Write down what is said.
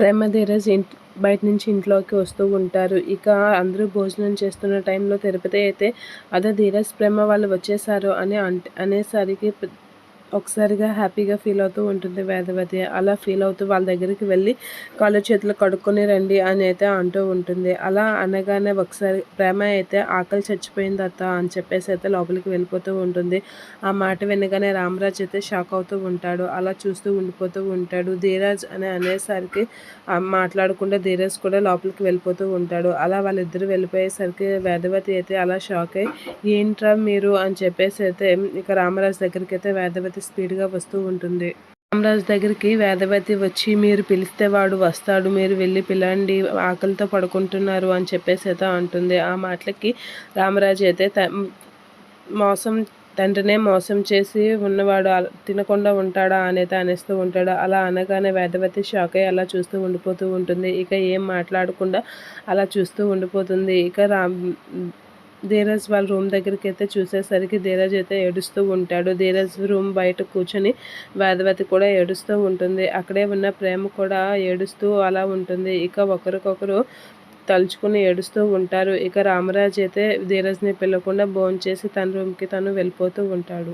ప్రేమ ధీరజ్ బయట నుంచి ఇంట్లోకి వస్తూ ఉంటారు. ఇక అందరూ భోజనం చేస్తున్న టైంలో తిరుపతి అయితే అదే ధీరజ్ ప్రేమ వాళ్ళు వచ్చేసారు అని అంటే అనేసరికి ఒకసారిగా హ్యాపీగా ఫీల్ అవుతూ ఉంటుంది వేదవతి అలా ఫీల్ అవుతూ వాళ్ళ దగ్గరికి వెళ్ళి కాళ్ళు చేతులు కడుక్కొని రండి అని అయితే అంటూ ఉంటుంది. అలా అనగానే ఒకసారి ప్రేమ అయితే ఆకలి చచ్చిపోయింది అత్త అని చెప్పేసి అయితే లోపలికి వెళ్ళిపోతూ ఉంటుంది. ఆ మాట వినగానే రామరాజ్ అయితే షాక్ అవుతూ ఉంటాడు. అలా చూస్తూ ఉండిపోతూ ఉంటాడు. ధీరాజ్ అని అనేసరికి మాట్లాడకుండా ధీరాజ్ కూడా లోపలికి వెళ్ళిపోతూ ఉంటాడు. అలా వాళ్ళిద్దరు వెళ్ళిపోయేసరికి వేదవతి అయితే అలా షాక్ అయ్యి ఏంట్రా మీరు? అని చెప్పేసి అయితే ఇక రామరాజ్ దగ్గరికి అయితే వేదవతి స్పీడ్గా వస్తూ ఉంటుంది. రామరాజు దగ్గరికి వేదవతి వచ్చి మీరు పిలిస్తే వాడు వస్తాడు మీరు వెళ్ళి పిలండి ఆకలితో పడుకుంటున్నారు అని చెప్పేసి అయితే అంటుంది. ఆ మాటలకి రామరాజు అయితే త- మోసం తండ్రినే మోసం చేసి ఉన్నవాడు తినకుండా ఉంటాడా అనేది అనేస్తూ ఉంటాడు. అలా అనగానే వేదవతి షాక్ అయ్యి అలా చూస్తూ ఉండిపోతూ ఉంటుంది. ఇక ఏం మాట్లాడకుండా అలా చూస్తూ ఉండిపోతుంది. ఇక రామ్ ధీరజ్ వాళ్ళ రూమ్ దగ్గరికి అయితే చూసేసరికి ధీరజ్ అయితే ఏడుస్తూ ఉంటాడు. ధీరజ్ రూమ్ బయట కూర్చొని వేదవతి కూడా ఏడుస్తూ ఉంటుంది. అక్కడే ఉన్న ప్రేమ కూడా ఏడుస్తూ అలా ఉంటుంది. ఇక ఒకరికొకరు తలుచుకుని ఏడుస్తూ ఉంటారు. ఇక రామరాజ్ అయితే ధీరజ్ని పిలవకుండా భోంచేసి తన రూమ్కి తను వెళ్ళిపోతూ ఉంటాడు.